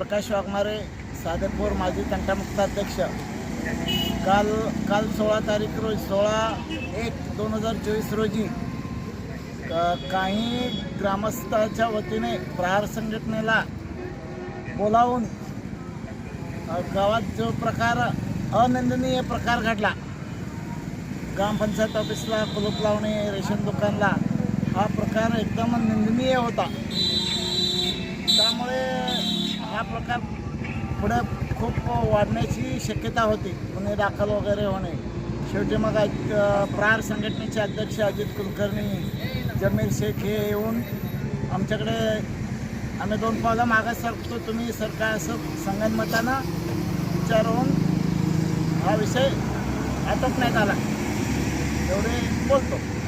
प्रकाश वाघमारे सादेपूर माजी तंटामुक्त अध्यक्ष. काल काल सोळा तारीख रोज सोळा एक दोन हजार चोवीस रोजी काही ग्रामस्थाच्या वतीने प्रहार संघटनेला बोलावून गावात जो प्रकार अनिंदनीय प्रकार घडला ग्रामपंचायत ऑफिसला कुलूप लावणे रेशन दुकानला हा प्रकार एकदम निंदनीय होता. आता पुढं पुढे खूप वाढण्याची शक्यता होती. गुन्हे दाखल वगैरे होणे. शेवटी मग अज- प्रार संघटनेचे अध्यक्ष अजित कुलकर्णी जमीर शेख हे येऊन आमच्याकडे आम्ही दोन पावलं मागं सरकतो. तुम्ही सरकार असं संगनमतानं विचारून हा विषय आटोपण्यात आला. एवढे बोलतो.